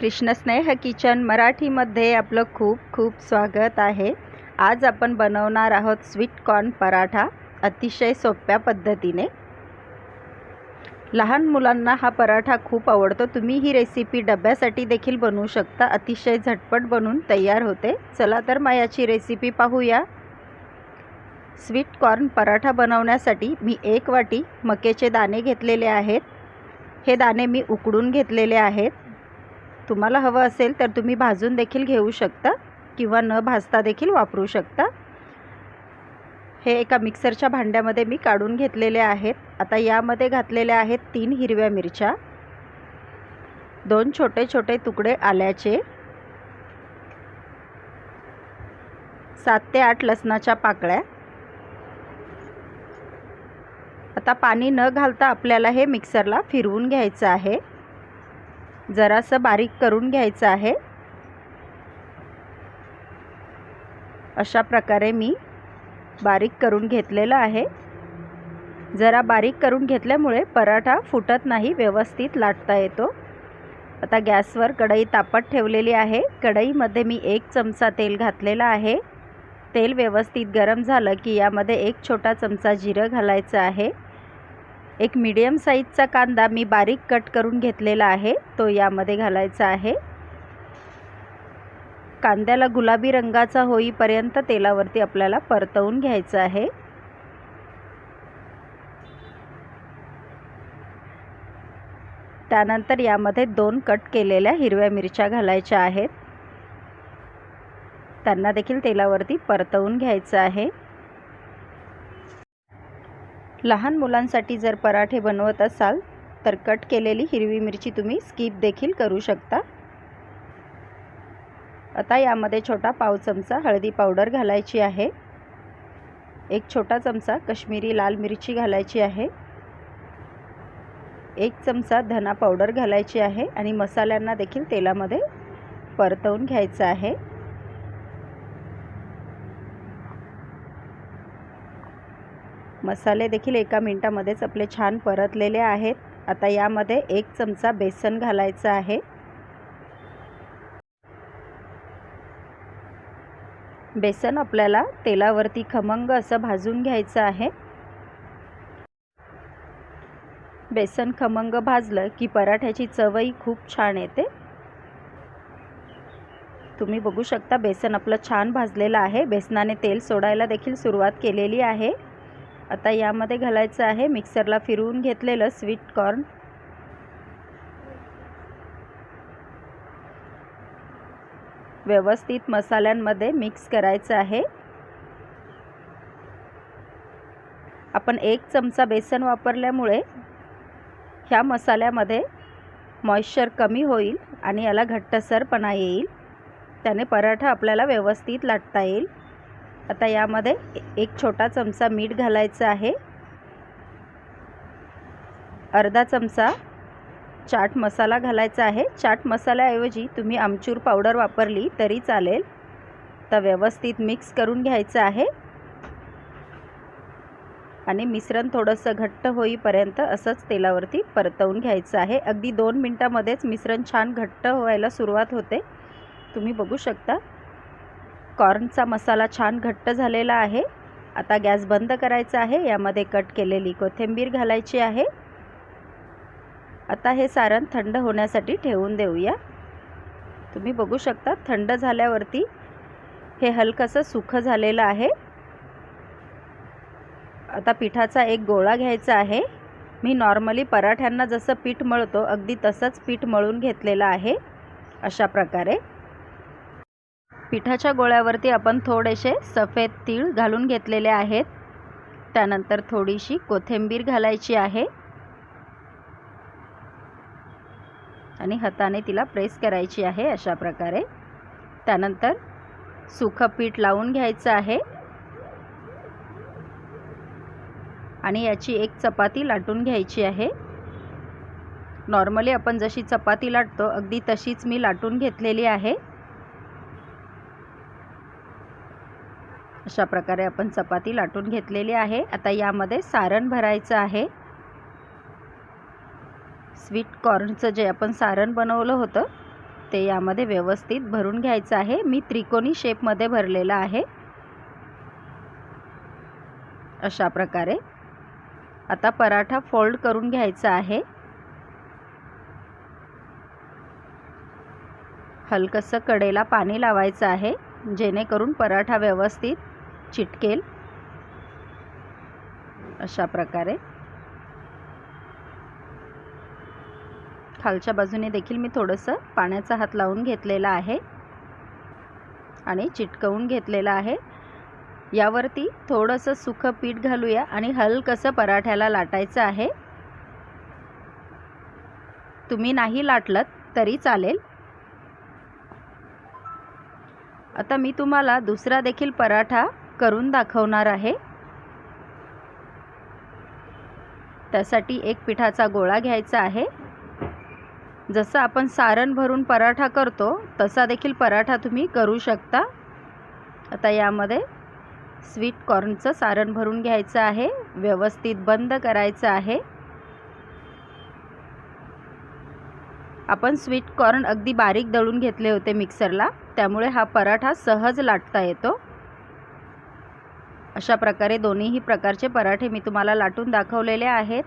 कृष्णस्नेह kitchen मराठीमध्ये आपलं खूप खूप स्वागत आहे. आज आपण बनवणार आहोत स्वीट कॉर्न पराठा अतिशय सोप्या पद्धतीने. लहान मुलांना हा पराठा खूप आवडतो. तुम्ही ही रेसिपी डब्यासाठी देखील बनवू शकता. अतिशय झटपट बनून तयार होते. चला तर मग याची रेसिपी पाहूया. स्वीट कॉर्न पराठा बनवण्यासाठी मी एक वाटी मकेचे दाणे घेतलेले आहेत. हे दाणे मी उकडून घेतलेले आहेत. तुम्हाला हवं असेल तर तुम्ही भाजून देखील घेऊ शकता किंवा न भाजता देखील वापरू शकता. हे एका मिक्सरच्या भांड्यामध्ये मी काढून घेतलेले आहेत. आता यामध्ये घातलेल्या आहेत तीन हिरव्या मिरच्या. दोन छोटे छोटे तुकडे आल्याचे. सात ते आठ लसणाच्या पाकळ्या. आता पाणी न घालता आपल्याला हे मिक्सरला फिरवून घ्यायचं आहे. जरासं बारीक करून घ्यायचं आहे. अशा प्रकारे मी बारीक करून घेतलेलं आहे. जरा बारीक करून घेतल्यामुळे पराठा फुटत नाही व्यवस्थित लाटता येतो. आता गॅसवर कढई तापत ठेवलेली आहे. कढईमध्ये मी एक चमचा तेल घातलेला आहे. तेल व्यवस्थित गरम झालं की यामध्ये एक छोटा चमचा जिरं घालायचं आहे. एक मीडियम साईजचा कांदा मी बारीक कट करून घेतलेला आहे. तो यामध्ये घालायचा आहे. कांद्याला गुलाबी रंगाचा होईपर्यंत तेलावरती आपल्याला परतवून घ्यायचं आहे. त्यानंतर यामध्ये दोन कट केलेल्या हिरव्या मिरच्या घालायच्या आहेत. त्यांना देखील तेलावरती परतवून घ्यायचं आहे. लहान मुलांसाठी जर पराठे बनवत असाल तर कट केलेली हिरवी मिरची तुम्ही स्किप देखील करू शकता. आता यामध्ये छोटा पाव चमचा हळदी पावडर घालायची आहे. एक छोटा चमचा कश्मीरी लाल मिरची घालायची आहे. एक चमचा धना पावडर घालायची आहे आणि मसाल्यांना देखील तेलामध्ये परतवून घ्यायचं आहे. मसाले देखील एका मिनटामध्येच आपले छान परतलेले आहेत. आता यामध्ये एक चमचा बेसन घालायचं आहे. बेसन आपल्याला तेलावरती खमंग असं भाजून घ्यायचं आहे. बेसन खमंग भाजलं की पराठ्याची चवही खूप छान येते. तुम्ही बघू शकता बेसन आपलं छान भाजलेलं आहे. बेसनाने तेल सोडायला देखील सुरुवात केलेली आहे. आता यामध्ये घालायचं आहे मिक्सरला फिरवून घेतलेलं स्वीट कॉर्न. व्यवस्थित मसाल्यांमध्ये मिक्स करायचं आहे. आपण एक चमचा बेसन वापरल्यामुळे ह्या मसाल्यामध्ये मॉइश्चर कमी होईल आणि याला घट्टसरपणा येईल. त्याने पराठा आपल्याला व्यवस्थित लाटता येईल. आता यामध्ये एक छोटा चमचा मीठ घालायचं आहे. अर्धा चमचा चाट मसाला घालायचा आहे. चाट मसाल्याऐवजी तुम्ही आमचूर पावडर वापरली तरी चालेल. तर व्यवस्थित मिक्स करून घ्यायचं आहे. आणि मिश्रण थोडंसं घट्ट होईपर्यंत असंच तेलावरती परतवून घ्यायचं आहे. अगदी दोन मिनटामध्येच मिश्रण छान घट्ट व्हायला सुरुवात होते. तुम्ही बघू शकता कॉर्नचा मसाला छान घट्ट झालेला आहे. आता गॅस बंद करायचा आहे. यामध्ये कट केलेली कोथिंबीर घालायची आहे. आता हे सारण थंड होण्यासाठी ठेवून देऊया. तुम्ही बघू शकता थंड झाल्यावरती हे हलकंसं सुखं झालेलं आहे. आता पिठाचा एक गोळा घ्यायचा आहे. मी नॉर्मली पराठ्यांना जसं पीठ मळतो अगदी तसंच पीठ मळून घेतलेलं आहे. अशा प्रकारे. पिठाच्या गोळ्यावरती आपण थोडेसे सफेद तीळ घालून घेतलेले आहेत. त्यानंतर थोडीशी कोथिंबीर घालायची आहे. आणि हाताने तिला प्रेस करायची आहे अशा प्रकारे. त्यानंतर सुखं पीठ लावून घ्यायचं आहे. आणि याची एक चपाती लाटून घ्यायची आहे. नॉर्मली आपण जशी चपाती लाटतो अगदी तशीच मी लाटून घेतलेली आहे. अशा प्रकारे आपण चपाती लाटून घेतलेली आहे. आता यामध्ये सारण भरायचं आहे. स्वीट कॉर्नचं जे आपण सारण बनवलं होतं ते यामध्ये व्यवस्थित भरून घ्यायचं आहे. मी त्रिकोणी शेपमध्ये भरलेलं आहे. अशा प्रकारे आता पराठा फोल्ड करून घ्यायचा आहे. हलकंसं कडेला पाणी लावायचं आहे जेणेकरून पराठा व्यवस्थित चिटकेल. अशा प्रकारे. खालच्या बाजूने देखील मी थोडंसं पाण्याचा हात लावून घेतलेला आहे. आणि चिटकवून घेतलेला आहे. यावरती थोडंसं सुखं पीठ घालूया आणि हलकसं पराठ्याला लाटायचं आहे. तुम्ही नाही लाटलत तरी चालेल. आता मी तुम्हाला दुसरा देखील पराठा करून दाखवणार आहे. त्यासाठी एक पिठाचा गोळा घ्यायचा आहे. जसं आपण सारण भरून पराठा करतो तसा देखील पराठा तुम्ही करू शकता. आता यामध्ये स्वीट कॉर्नचं सारण भरून घ्यायचं आहे. व्यवस्थित बंद करायचं आहे. आपण स्वीट कॉर्न अगदी बारीक दळून घेतले होते मिक्सरला त्यामुळे हा पराठा सहज लाटता येतो. अशा प्रकारे दोन्हीही प्रकारचे पराठे मी तुम्हाला लाटून दाखवलेले आहेत.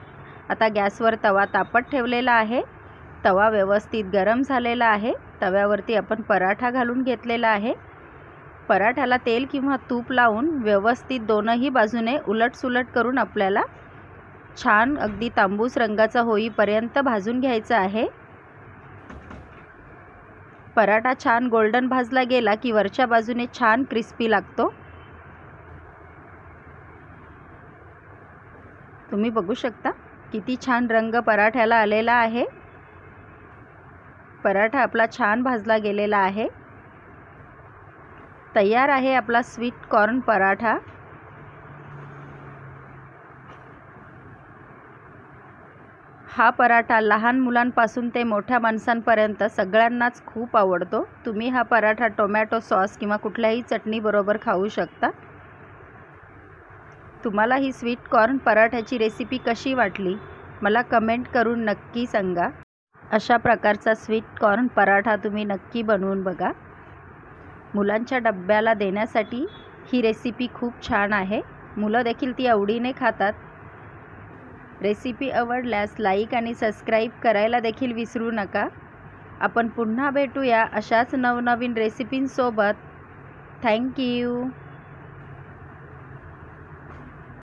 आता गॅसवर तवा तापत ठेवलेला आहे. तवा व्यवस्थित गरम झालेला आहे. तव्यावरती आपण पराठा घालून घेतलेला आहे. पराठ्याला तेल किंवा तूप लावून व्यवस्थित दोनही बाजूने उलटसुलट करून आपल्याला छान अगदी तांबूस रंगाचा होईपर्यंत भाजून घ्यायचा आहे. पराठा छान गोल्डन भाजला गेला की वरच्या बाजूने छान क्रिस्पी लागतो. तुम्ही बघू शकता किती छान रंग पराठ्याला आलेला आहे. पराठा आपला छान भाजला गेलेला आहे. तयार आहे आपला स्वीट कॉर्न पराठा. हा पराठा लहान मुलांपासून ते मोठ्या माणसांपर्यंत सगळ्यांनाच खूप आवडतो. तुम्ही हा पराठा टोमॅटो सॉस किंवा कुठल्याही चटणीबरोबर खाऊ शकता. तुम्हाला ही स्वीट कॉर्न पराठ्याची रेसिपी कशी वाटली? मला कमेंट करून नक्की सांगा. अशा प्रकारचा स्वीट कॉर्न पराठा तुम्ही नक्की बनवून बघा. मुलांच्या डब्याला देण्यासाठी ही रेसिपी खूप छान आहे. मुलं देखील ती आवडीने खातात. रेसिपी आवडल्यास लाईक आणि सबस्क्राईब करायला देखील विसरू नका. आपण पुन्हा भेटूया अशाच नवनवीन रेसिपींसोबत. थँक्यू